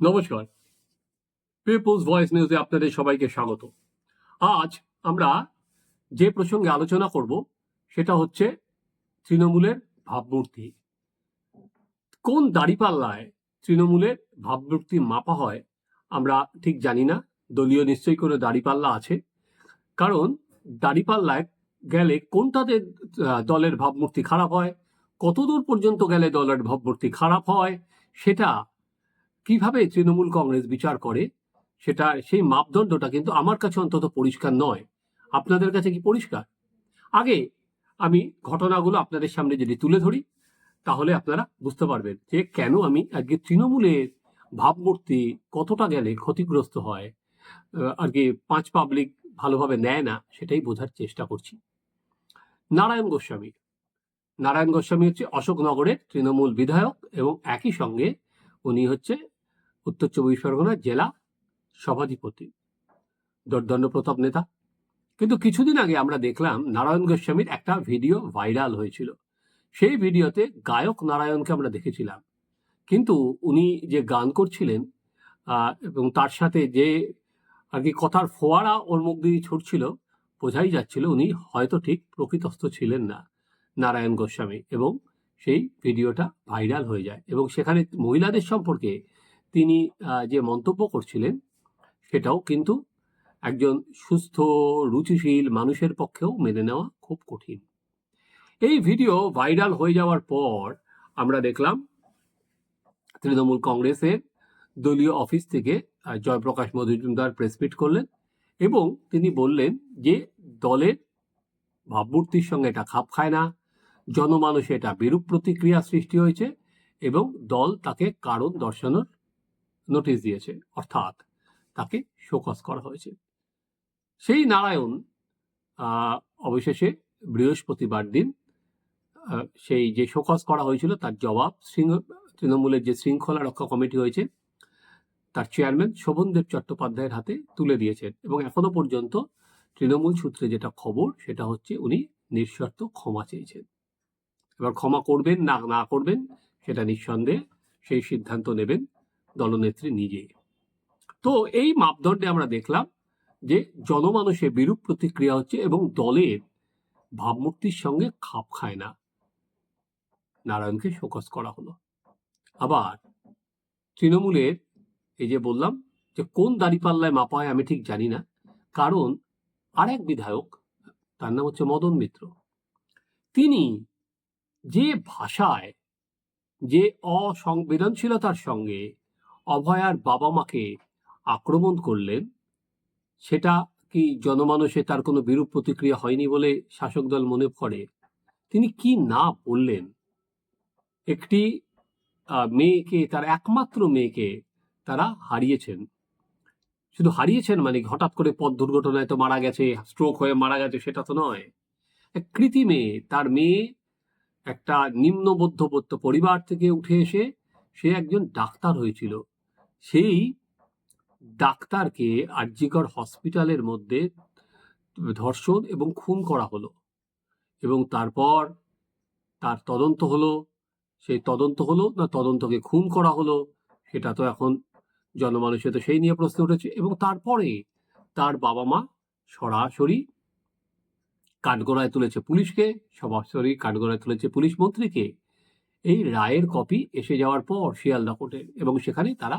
নমস্কার। People's voice নিউজে আপনাদের সবাইকে স্বাগত। আজ আমরা যে প্রসঙ্গে আলোচনা করব, সেটা হচ্ছে তৃণমূলের ভাবমূর্তি। কোন দাড়িপাল্লায় তৃণমূলের ভাবমূর্তি মাপা হয়, আমরা ঠিক জানি না। দলীয় নিশ্চয়ই কোনো দাড়িপাল্লা আছে। কারণ দাড়িপাল্লায় গেলে কোনটাতে দলের ভাবমূর্তি খারাপ হয়, কতদূর পর্যন্ত গেলে দলের ভাবমূর্তি খারাপ হয়, সেটা কীভাবে তৃণমূল কংগ্রেস বিচার করে, সেটা, সেই মাপদণ্ডটা কিন্তু আমার কাছে অন্তত পরিষ্কার নয়। আপনাদের কাছে কি পরিষ্কার? আগে আমি ঘটনাগুলো আপনাদের সামনে যদি তুলে ধরি, তাহলে আপনারা বুঝতে পারবেন যে কেন আমি আজকে তৃণমূলের ভাবমূর্তি কতটা গেলে ক্ষতিগ্রস্ত হয় আর কি পাঁচ পাবলিক ভালোভাবে নেয় না, সেটাই বোঝার চেষ্টা করছি। নারায়ণ গোস্বামী। নারায়ণ গোস্বামী হচ্ছে অশোকনগরের তৃণমূল বিধায়ক এবং একই সঙ্গে উনি হচ্ছে উত্তর চব্বিশ পরগনার জেলা সভাধিপতি। দর্দণ্ড প্রতাপ নেতা। কিন্তু কিছুদিন আগে আমরা দেখলাম নারায়ণ গোস্বামীর একটা ভিডিও ভাইরাল হয়েছিল। সেই ভিডিওতে গায়ক নারায়ণকে আমরা দেখেছিলাম। কিন্তু উনি যে গান করছিলেন এবং তার সাথে যে আর কি কথার ফোয়ারা ওর মুখ দিয়ে ছুটছিল, বোঝাই যাচ্ছিল উনি হয়তো ঠিক প্রকৃতস্থ ছিলেন না নারায়ণ গোস্বামী। এবং সেই ভিডিওটা ভাইরাল হয়ে যায়। এবং সেখানে মহিলাদের সম্পর্কে তিনি যে মন্তব্য করছিলেন, সেটাও কিন্তু একজন সুস্থ, রুচিশীল মানুষের পক্ষেও মেনে নেওয়া খুব কঠিন। এই ভিডিও ভাইরাল হয়ে যাওয়ার পর আমরা দেখলাম তৃণমূল কংগ্রেসের দলীয় অফিস থেকে জয়প্রকাশ মজুমদার প্রেসমিট করলেন এবং তিনি বললেন যে দলের ভাবমূর্তির সঙ্গে এটা খাপ খায় না, জনমানুষে এটা বিরূপ প্রতিক্রিয়া সৃষ্টি হয়েছে এবং দল তাকে কারণ দর্শানোর নোটিশ দিয়েছে, অর্থাৎ তাকে শোকজ করা হয়েছে। সেই নারায়ণ অবশেষে বৃহস্পতিবার দিন সেই যে শোকজ করা হয়েছিল তার জবাব তৃণমূলের যে শৃঙ্খলা রক্ষা কমিটি হয়েছে, তার চেয়ারম্যান শোভনদেব চট্টোপাধ্যায়ের হাতে তুলে দিয়েছেন এবং এখনও পর্যন্ত তৃণমূল সূত্রে যেটা খবর সেটা হচ্ছে উনি নিঃশর্ত ক্ষমা চেয়েছেন। এবার ক্ষমা করবেন না না করবেন সেটা নিঃসন্দেহে সেই সিদ্ধান্ত নেবেন দলনেত্রী নিজে তো এই মাপদণ্ডে আমরা দেখলাম যে জনমানুষে বিরূপ প্রতিক্রিয়া হচ্ছে এবং দলের ভাবমূর্তির সঙ্গে খাপ খায় না। নারায়ণকে শোকস করা হলো। আবার তৃণমূলের এই যে বললাম যে কোন দাড়িপাল্লায় মাপা হয় আমি ঠিক জানি না, কারণ আর এক বিধায়ক, তার নাম হচ্ছে মদন মিত্র, তিনি যে ভাষায় যে অসংবেদনশীলতার সঙ্গে অভয়ার বাবা মাকে আক্রমণ করলেন? সেটা কি জনমানসে তার কোনো বিরূপ প্রতিক্রিয়া হয়নি বলে শাসক দল মনে করে? তিনি কি না বললেন? একটি মেয়েকে, তার একমাত্র মেয়েকে তারা হারিয়েছেন। শুধু হারিয়েছেন মানে হঠাৎ করে পথ দুর্ঘটনায় তো মারা গেছে স্ট্রোক হয়ে মারা গেছে, সেটা তো নয়। এক কৃতি মেয়ে, তার মেয়ে একটা নিম্ন মধ্যবর্ত পরিবার থেকে উঠে এসে সে একজন ডাক্তার হয়েছিল। সেই ডাক্তারকে আরজিকর হসপিটালের মধ্যে ধর্ষণ এবং খুন করা হলো এবং তারপর তার তদন্ত হলো। সেই তদন্ত হলো না তদন্তকে খুন করা হলো সেটা তো এখন জনমানুষে তো সেই নিয়ে প্রশ্ন উঠেছে এবং তারপরে তার বাবা মা সরাসরি কাঠগড়ায় তুলেছে পুলিশকে, সরাসরি কাঠগড়ায় তুলেছে পুলিশ মন্ত্রীকে। এই রায়ের কপি এসে যাওয়ার পর শিয়ালদা কোর্টে এবং সেখানে তারা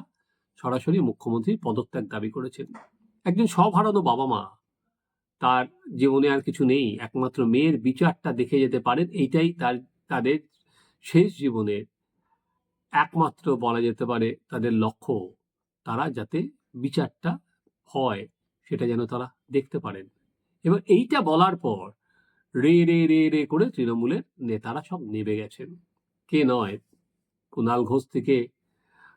সরাসরি মুখ্যমন্ত্রীর পদত্যাগ দাবি করেছেন। একজন সব হারানো বাবা মা, তার জীবনে আর কিছু নেই, একমাত্র মেয়ের বিচারটা দেখে যেতে পারেন, এইটাই তার, তাদের শেষ জীবনের একমাত্র বলা যেতে পারে তাদের লক্ষ্য, তারা যাতে বিচারটা হয়, সেটা যেন তারা দেখতে পারেন। এবার এইটা বলার পর রে রে রে রে করে তৃণমূলের নেতারা সব নেবে গেছেন। কে নয়? কুণাল ঘোষ থেকে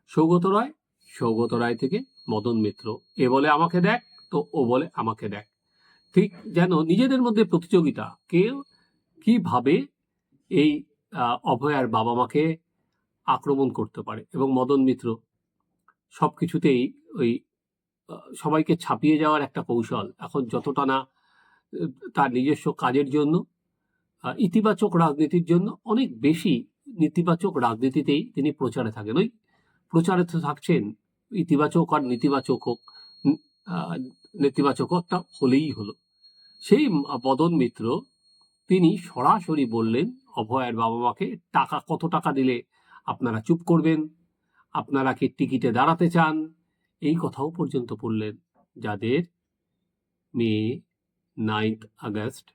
সৌগত রায় সৌগত রায় থেকে মদন মিত্র, এ বলে আমাকে দেখ, তো ও বলে আমাকে দেখ। ঠিক যেন নিজেদের মধ্যে প্রতিযোগিতা, কেউ কীভাবে এই অভয়ার বাবা মাকে আক্রমণ করতে পারে এবং মদন মিত্র সব কিছুতেই ওই সবাইকে ছাপিয়ে যাওয়ার একটা কৌশল। এখন যতটা না, তার নিজস্ব কাজের জন্য ইতিবাচক রাজনীতির জন্য অনেক বেশি নেতিবাচক রাজনীতিতেই তিনি প্রচারে থাকেন। ওই প্রচারে তো থাকছেন ইতিবাচক আর নেতিবাচক হোক নেতিবাচক একটা হলেই হলো। সেই মদন মিত্র, তিনি সরাসরি বললেন, অভয়ের বাবা মাকে টাকা কত টাকা দিলে আপনারা চুপ করবেন? আপনারা কি টিকিটে দাঁড়াতে চান? এই কথাও পর্যন্ত বললেন। যাদের মেয়ে নাইন্থ আগস্ট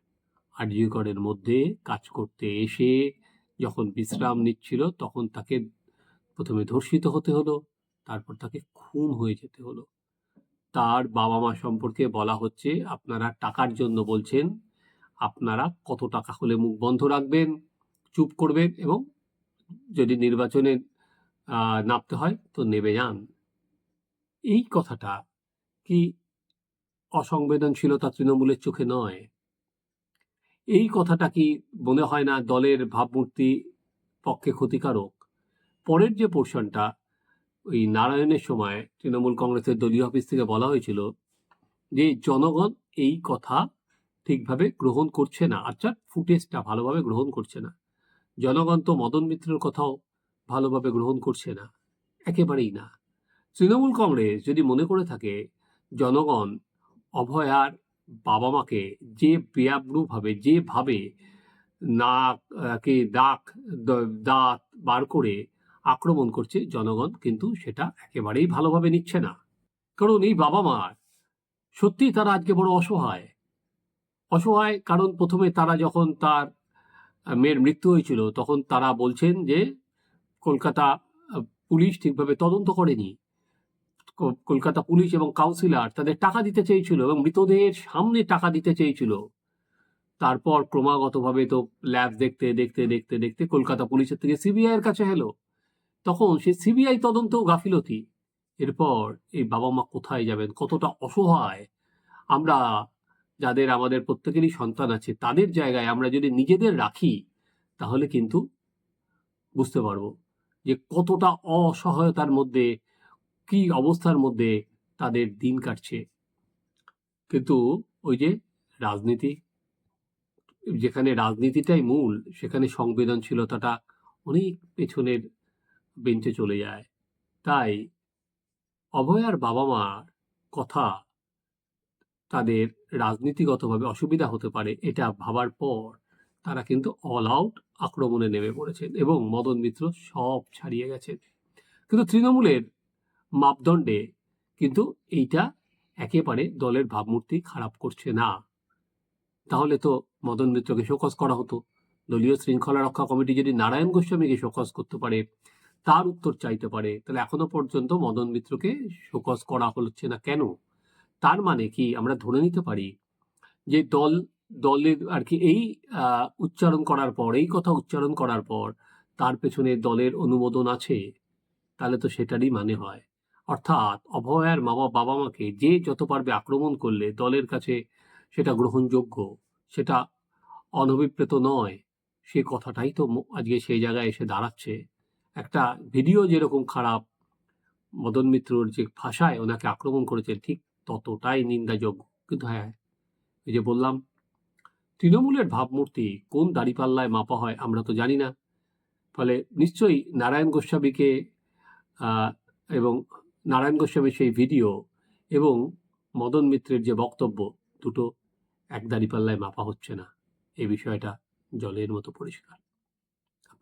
আরজিগড়ের মধ্যে কাজ করতে এসে যখন বিশ্রাম নিচ্ছিল, তখন তাকে প্রথমে ধর্ষিত হতে হলো, তারপর তাকে খুন হয়ে যেতে হলো। তার বাবা মা সম্পর্কে বলা হচ্ছে, আপনারা টাকার জন্য বলছেন, আপনারা কত টাকা হলে মুখ বন্ধ রাখবেন, চুপ করবেন এবং যদি নির্বাচনে নামতে হয় তো নেমে যান। এই কথাটা কি অসংবেদনশীলতা তৃণমূলের চোখে নয়? এই কথাটা কি মনে হয় না দলের ভাবমূর্তি পক্ষে ক্ষতিকারক? পরের যে পোর্শনটা ওই নারায়ণের সময় তৃণমূল কংগ্রেসের দলীয় অফিস থেকে বলা হয়েছিল যে জনগণ এই কথা ঠিকভাবে গ্রহণ করছে না, অর্থাৎ ফুটেজটা ভালোভাবে গ্রহণ করছে না। জনগণ তো মদন মিত্রের কথাও ভালোভাবে গ্রহণ করছে না, একেবারেই না। তৃণমূল কংগ্রেস যদি মনে করে থাকে, জনগণ অভয়ার বাবা মাকে যে বেআব্রুভাবে যেভাবে নাক কে দাগ দাঁত বার করে আক্রমণ করছে জনগণ, কিন্তু সেটা একেবারেই ভালোভাবে নিচ্ছে না। কারণ এই বাবা মার সত্যি তারা আজকে বড় অসহায়। অসহায় কারণ প্রথমে তারা যখন তার মেয়ের মৃত্যু হয়েছিল, তখন তারা বলছেন যে, কলকাতা পুলিশ ঠিকভাবে তদন্ত করেনি। কলকাতা পুলিশ এবং কাউন্সিলর তাদের টাকা দিতে চেয়েছিল এবং মৃতদেহের সামনে টাকা দিতে চেয়েছিল। তারপর ক্রমাগতভাবে তো ল্যাব দেখতে দেখতে দেখতে দেখতে কলকাতা পুলিশের থেকে সিবিআই এর কাছে এলো। তখন সে সিবিআই তদন্তও গাফিলতি। এরপর, এই বাবা মা কোথায় যাবেন? কতটা অসহায়? আমরা যাদের আমাদের প্রত্যেকেরই সন্তান আছে, তাদের জায়গায় আমরা যদি নিজেদের রাখি, তাহলে কিন্তু বুঝতে পারব যে কতটা অসহায়তার মধ্যে, কি অবস্থার মধ্যে তাদের দিন কাটছে। কিন্তু ওই যে রাজনীতি, যেখানে রাজনীতিটাই মূল, সেখানে সংবেদনশীলতাটা অনেক পেছনের বেঞ্চে চলে যায়। তাই অভয়ার বাবা মার কথা তাদের রাজনীতিগতভাবে অসুবিধা হতে পারে, এটা ভাবার পর তারা কিন্তু অল আউট আক্রমণে নেমে পড়েছেন এবং মদন মিত্র সব ছাড়িয়ে গেছেন। কিন্তু তৃণমূলের মাপদণ্ডে কিন্তু এইটা একেবারে দলের ভাবমূর্তি খারাপ করছে না। তাহলে তো মদন মিত্রকে শোকজ করা হতো। দলীয় শৃঙ্খলা রক্ষা কমিটি যদি নারায়ণ গোস্বামীকে শোকজ করতে পারে তার উত্তর চাইতে পারে। তাহলে এখনও পর্যন্ত মদন মিত্রকে শোকজ করা হচ্ছে না কেন? তার মানে কি? আমরা ধরে নিতে পারি যে দল, দলের আর কি এই উচ্চারণ করার পর, এই কথা উচ্চারণ করার পর তার পেছনে দলের অনুমোদন আছে। তাহলে তো সেটারই মানে হয়। অর্থাৎ অভয়ার মামা বাবা মাকে যে যত পারবে আক্রমণ করলে দলের কাছে সেটা গ্রহণযোগ্য, সেটা অনভিপ্রেত নয়, সে কথাটাই তো আজকে সেই জায়গায় এসে দাঁড়াচ্ছে। একটা ভিডিও যেরকম খারাপ, মদন মিত্রর যে ভাষায় ওনাকে আক্রমণ করেছে ঠিক ততটাই নিন্দাযোগ্য। কিন্তু হ্যাঁ এই যে বললাম, তৃণমূলের ভাবমূর্তি কোন দাড়িপাল্লায় মাপা হয় আমরা তো জানি না। ফলে নিশ্চয়ই নারায়ণ গোস্বামীকে এবং নারায়ণ গোস্বামীর সেই ভিডিও এবং মদন মিত্রের যে বক্তব্য, দুটো এক দাড়িপাল্লায় মাপা হচ্ছে না। এই বিষয়টা জলের মতো পরিষ্কার।